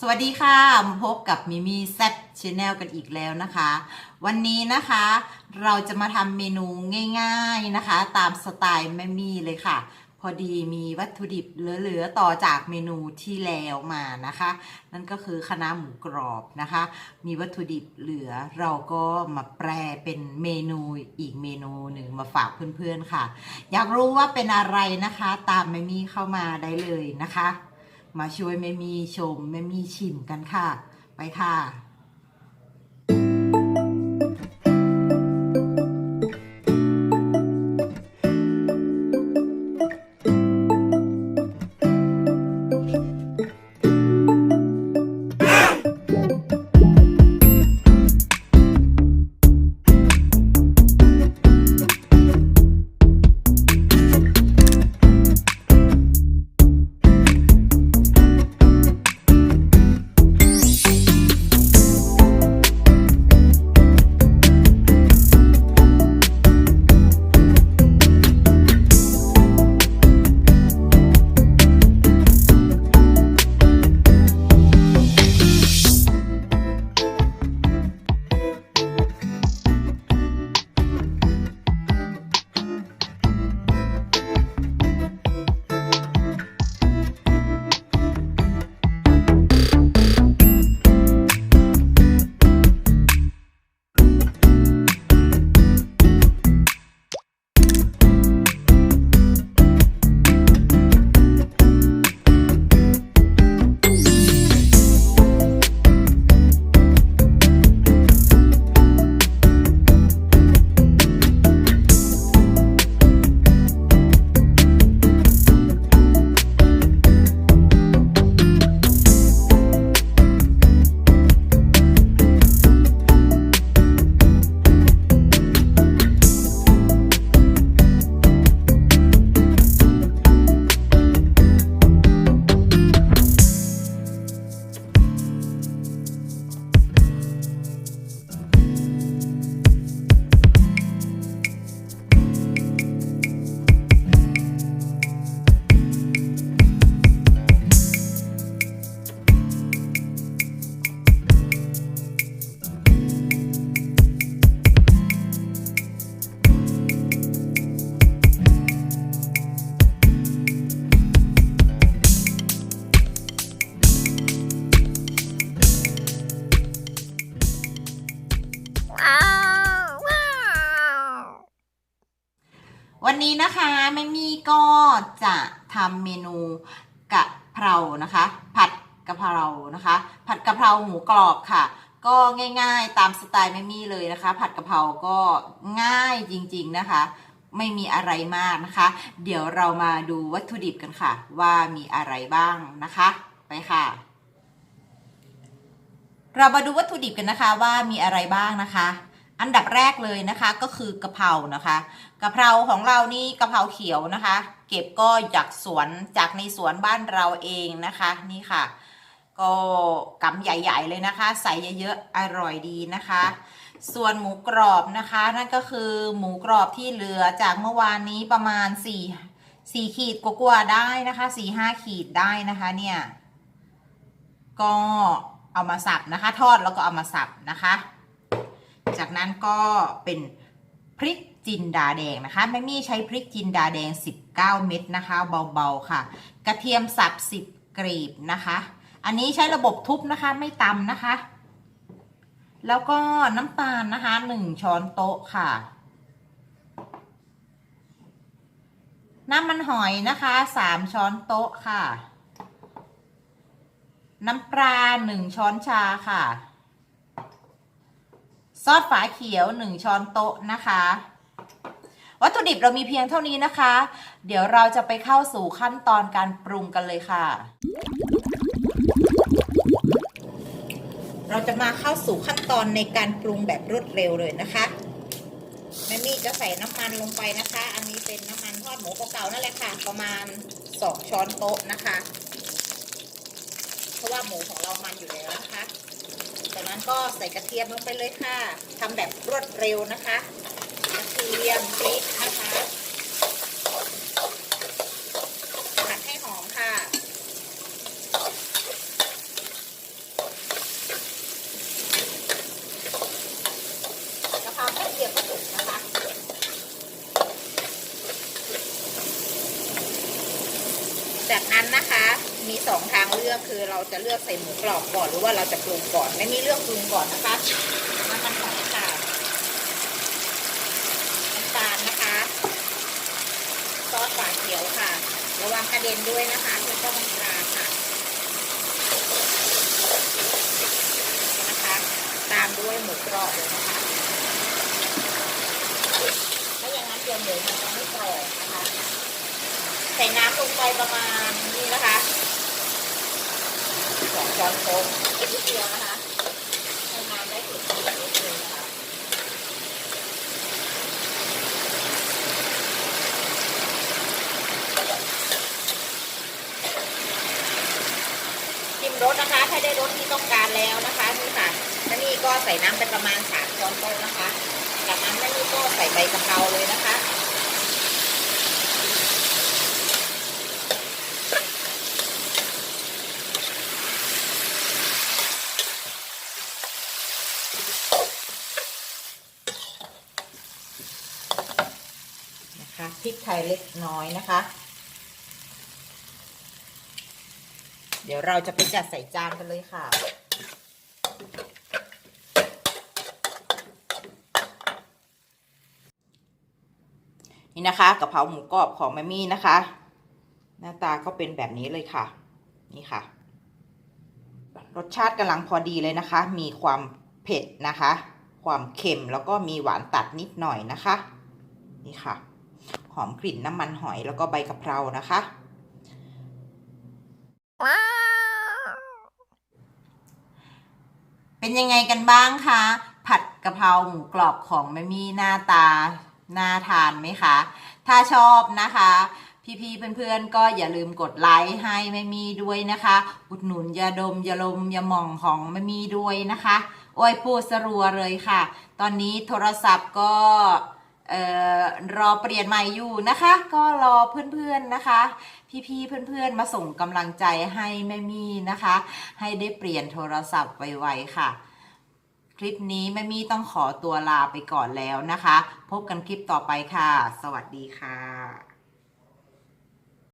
สวัสดีค่ะ พบกับมิมี่แซ่ชาแนลกันอีกแล้วนะคะ วันนี้นะคะเราจะมาทำเมนูง่ายๆนะคะ ตามสไตล์แม่มี่เลยค่ะ พอดีมีวัตถุดิบเหลือๆต่อจากเมนูที่แล้วมานะคะ นั่นก็คือคณะน้าหมูกรอบนะคะ มีวัตถุดิบเหลือเราก็มาแปลเป็นเมนูอีกเมนูหนึ่งมาฝากเพื่อนๆค่ะ อยากรู้ว่าเป็นอะไรนะคะ ตามแม่มี่เข้ามาได้เลยนะคะ มาช่วยแม่มีชมแม่มีชิมกันค่ะ ไปค่ะ วันนี้นะคะแม่มี่ก็จะทำเมนูกะเพรานะคะ ผัดกะเพรานะคะ ผัดกะเพราหมูกรอบค่ะ ก็ง่ายๆตามสไตล์แม่มี่เลยนะคะ ผัดกะเพราก็ง่ายจริง ๆนะคะ ไม่มีอะไรมากนะคะ เดี๋ยวเรามาดูวัตถุดิบกันค่ะ ว่ามีอะไรบ้างนะคะ ไปค่ะ เรามาดูวัตถุดิบกันนะคะว่ามีอะไรบ้างนะคะ อันดับแรกเลยนะคะก็คือกะเพรานะคะกะเพราของเรานี่กะเพราเขียวนะคะ เก็บก็จากสวนจากในสวนบ้านเราเองนะคะ นี่ค่ะ ก็กำใหญ่ ๆ เลยนะคะ ใส่เยอะๆอร่อยดีนะคะ ส่วนหมูกรอบนะคะ นั่นก็คือหมูกรอบที่เหลือจากเมื่อวานนี้ประมาณ4 4ขีดกว่าๆได้นะคะ4 5ขีดได้นะคะเนี่ยก็เอามาสับนะคะ ทอดแล้วก็เอามาสับนะคะ จากนั้นก็เป็นพริกจินดาแดงนะคะแม่มี่ใช้พริกจินดาแดง 19 เม็ดนะคะ เบาๆค่ะ กระเทียมสับ 10 กรีบนะคะ อันนี้ใช้ระบบทุบนะคะไม่ตำนะคะ แล้วก็น้ำตาลนะคะ 1 ช้อนโต๊ะค่ะ น้ำมันหอยนะคะ 3 ช้อนโต๊ะค่ะ น้ำปลา 1 ช้อนชาค่ะ ซอสฝาเขียว 1 ช้อนโต๊ะนะคะ วัตถุดิบเรามีเพียงเท่านี้นะคะ เดี๋ยวเราจะไปเข้าสู่ขั้นตอนการปรุงกันเลยค่ะ เราจะมาเข้าสู่ขั้นตอนในการปรุงแบบรวดเร็วเลยนะคะแม่มี่จะใส่น้ำมันลงไปนะคะ อันนี้เป็นน้ำมันทอดหมูเก่าๆนั่นแหละค่ะ ประมาณ 2 ช้อนโต๊ะนะคะ เพราะว่าหมูของเรามันอยู่แล้วนะคะ ก็ใส่กระเทียมลงไปเลยค่ะ ทำแบบรวดเร็วนะคะ กระเทียมพริกนะคะผัดให้หอมค่ะ กระเพราแค่เดียวก็สุกนะคะจากนั้นนะคะ มีสองทางเลือกคือเราจะเลือกใส่หมูกรอบก่อนหรือว่าเราจะปรุงก่อน ไม่มีเลือกปรุงก่อนนะคะน้ำมันหอยค่ะน้ำตาลนะคะซอสฝาเขียวค่ะ ระวังกระเด็นด้วยนะคะที่ต้องปลาค่ะนะคะ ตามด้วยหมูกรอบเลยนะคะไม่อย่างนั้นเดี๋ยวหมูมันจะไม่กรอบนะคะใส่น้ำลงไปประมาณนี้นะคะ ช้อนโต๊ะนิดเดียวนะคะให้น้ำได้ถึงนิดนึงนะคะชิมรสนะคะ ถ้าได้รสที่ต้องการแล้วนะคะนี่ค่ะแล้วนี่ก็ใส่น้ำไปประมาณสามช้อนโต๊ะนะคะจากนั้นนี่ก็ใส่ใบกะเพราเลยนะคะ พริกไทยเล็กน้อยนะคะ เดี๋ยวเราจะไปจัดใส่จานกันเลยค่ะนี่นะคะกะเพราหมูกรอบของแมมี่นะคะ หน้าตาก็เป็นแบบนี้เลยค่ะ นี่ค่ะ รสชาติกำลังพอดีเลยนะคะ มีความเผ็ดนะคะ ความเค็มแล้วก็มีหวานตัดนิดหน่อยนะคะ นี่ค่ะ อมกลิ่นน้ำมันหอยแล้วก็ใบกะเพรานะคะ เป็นยังไงกันบ้างคะ ผัดกะเพราหมูกรอบของแม่มี่หน้าตาน่าทานไหมคะ ถ้าชอบนะคะ พี่ๆเพื่อนๆ ก็อย่าลืมกดไลค์ให้แม่มี่ด้วยนะคะ อุดหนุนยาดมยาลมยาหม่องของแม่มี่ด้วยนะคะ โอ้ยพูดสรัวเลยค่ะ ตอนนี้โทรศัพท์ก็ รอเปลี่ยนใหม่อยู่นะคะ ก็รอเพื่อนๆนะคะ พี่ๆเพื่อนๆมาส่งกำลังใจให้แม่มี่นะคะ ให้ได้เปลี่ยนโทรศัพท์ไวๆค่ะ คลิปนี้แม่มี่ต้องขอตัวลาไปก่อนแล้วนะคะ พบกันคลิปต่อไปค่ะ สวัสดีค่ะ